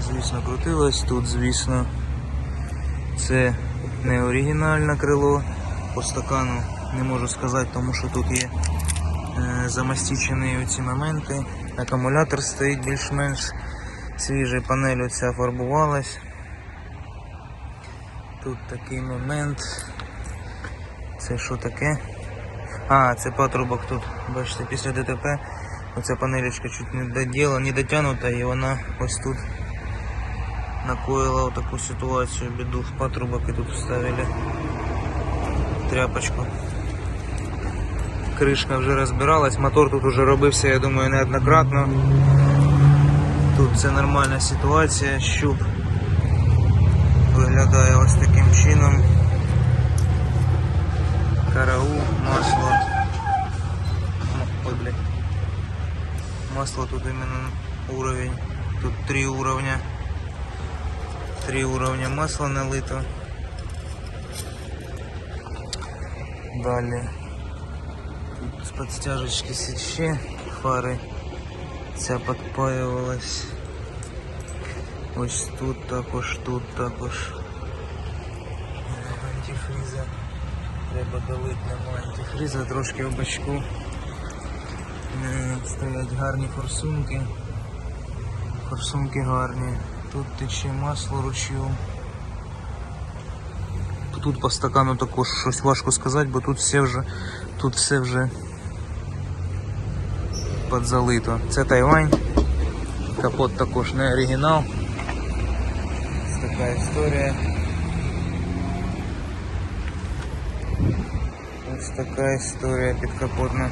Тут, звісно, крутилось, тут, звісно, це не оригінальне крило. По стакану не можу сказати, тому що тут є е, замастічені ці моменти. Акумулятор стоїть більш-менш свіжий, панель оця фарбувалась. Тут такий момент. Це що таке? А, це патрубок тут. Бачите, після ДТП оця панелечка чуть не доділа, не дотягнута і вона ось тут накоїла таку ситуацію, біду в патрубок і тут вставили тряпочку. Кришка вже розбиралась, мотор тут уже робився, я думаю, неоднократно. Тут це нормальна ситуація, щуп виглядає ось таким чином. Караул, масло. Ой, блядь. Масло тут именно уровень. Тут три уровня. Три уровня масла налито. Далі. Тут з подстяжечки січе фари. Ця підпаювалась. Ось тут також, тут також. Антифриза. Треба долити нема антифриза, трошки в бачку. Е, Стоять гарні форсунки. Форсунки гарні. Тут тече масло ручйом. Тут по стакану також щось важко сказати, бо тут все вже тут все вже підзалито. Це Тайвань. Капот також не оригінал. Ось така історія. Ось така історія підкапотна.